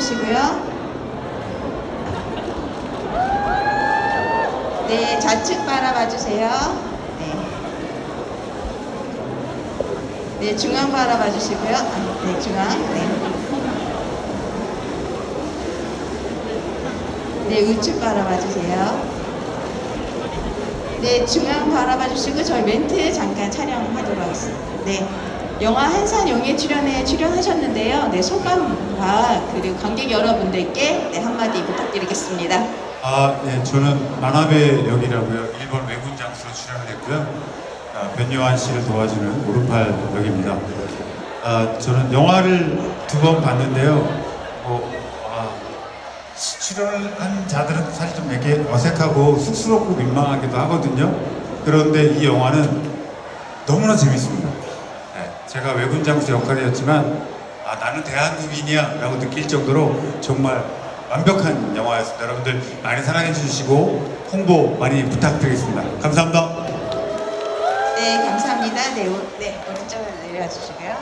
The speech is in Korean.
주시고요. 네, 좌측 바라봐 주세요. 네. 네, 중앙 바라봐 주시고요. 아, 네, 중앙. 네. 네, 우측 바라봐 주세요. 네, 중앙 바라봐 주시고 저희 멘트 잠깐 촬영하도록 하겠습니다. 네. 영화 한산용에 출연해 출연하셨는데요. 네, 소감과 그리고 관객 여러분들께 네, 한마디 부탁드리겠습니다. 아, 네, 저는 만화배 역이라고요. 일본 외군 장수로 출연을 했고요. 아, 변요한 씨를 도와주는 오른팔 역입니다. 아, 저는 영화를 두 번 봤는데요. 뭐, 아, 시- 출연을 한 자들은 사실 좀 이렇게 어색하고 쑥스럽고 민망하기도 하거든요. 그런데 이 영화는 너무나 재밌습니다. 네, 제가 외군 장수 역할이었지만 아, 나는 대한국인이야 라고 느낄 정도로 정말 완벽한 영화였습니다. 여러분들 많이 사랑해 주시고 홍보 많이 부탁드리겠습니다. 감사합니다. 네, 감사합니다. 네, 오, 네 오른쪽으로 내려와 주시고요.